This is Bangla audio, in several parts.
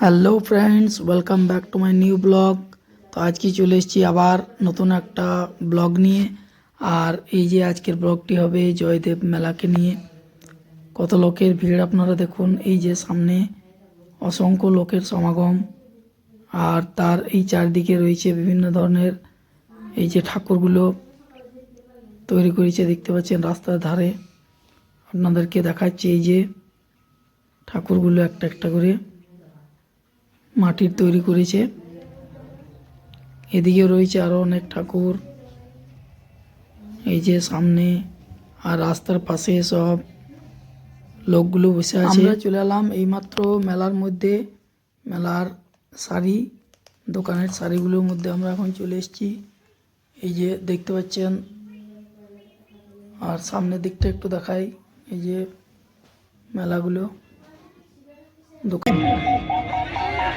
Hello friends welcome back to my new blog তো আজকে চলে এসেছি আবার নতুন একটা ব্লগ নিয়ে। আর এই যে আজকের ব্লগটি হবে জয়দেব মেলাকে নিয়ে। কত লোকের ভিড় আপনারা দেখুন, এই যে সামনে অসংখ্য লোকের সমাগম। আর তার এই চারদিকে রয়েছে বিভিন্ন ধরনের এই যে ঠাকুরগুলো তৈরি করেছে, দেখতে পাচ্ছেন রাস্তার ধারে। আপনাদেরকে দেখাচ্ছি এই যে ঠাকুরগুলো একটা একটা করে। মাটির তৈরি করেছে। এদিকে রয়েছে আরও অনেক ঠাকুর। এই যে সামনে আর রাস্তার পাশে সব লোকগুলো বসে আছে। আমরা চলে এলাম এইমাত্র মেলার মধ্যে, মেলার শাড়ি, দোকানের শাড়িগুলোর মধ্যে আমরা এখন চলে এসেছি। এই যে দেখতে পাচ্ছেন, আর সামনের দিকটা একটু দেখাই, এই যে মেলাগুলো। দোকান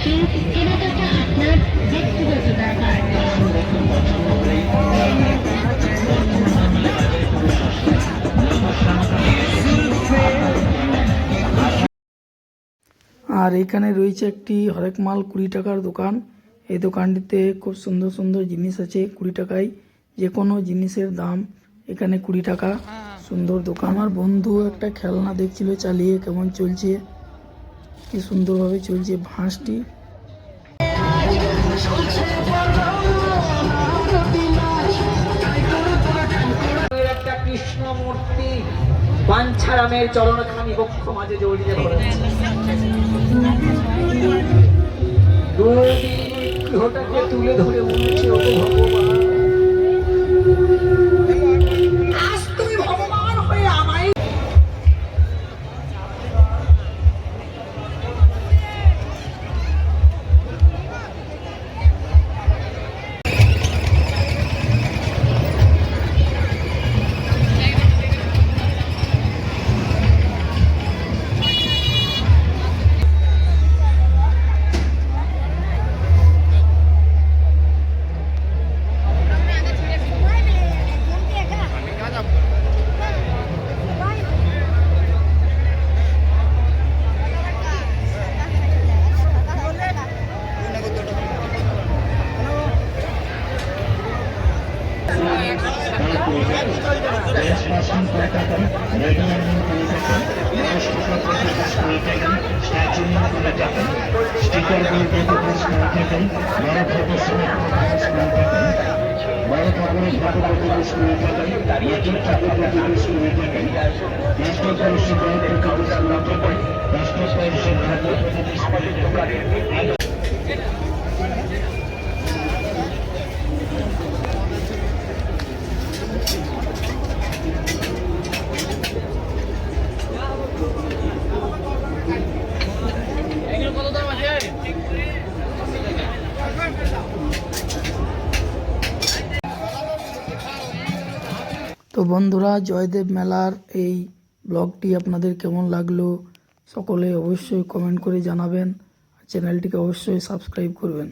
আর এখানে রয়েছে একটি হরেক মাল কুড়ি টাকার দোকান। এই দোকানটিতে খুব সুন্দর সুন্দর জিনিস আছে কুড়ি টাকায়। যে কোনো জিনিসের দাম এখানে কুড়ি টাকা। সুন্দর দোকান। আমার বন্ধু একটা খেলনা দেখছিল চালিয়ে কেমন চলছে। কি সুন্দরভাবে চলছে ভাঁসটি কৃষ্ণমূর্তি কৃষ্ণ মূর্তি বাঞ্ছারামের চরণখানি বক্ষ মাঝে জড়িয়ে পড়েছে। স্টিকার বলতে পঞ্চাশ করে থাকেন বড় ঠাকুর সময় পঞ্চাশ করে থাকেন বড় ঠাকুরের ঠাকুর পঁচিশ করে থাকেন নতুন ঠাকুর পঁচিশ করে থাকেন রাষ্ট্র পরিষদ পঁচিশ করে থাকেন রাষ্ট্র পরিষদ ঠাকুর পঁচিশ করে থাকেন তো বন্ধুরা, জয়দেব মেলার এই ব্লগটি আপনাদের কেমন লাগল সকলে অবশ্যই কমেন্ট করে জানাবেন চ্যানেলটিকে অবশ্যই সাবস্ক্রাইব করবেন।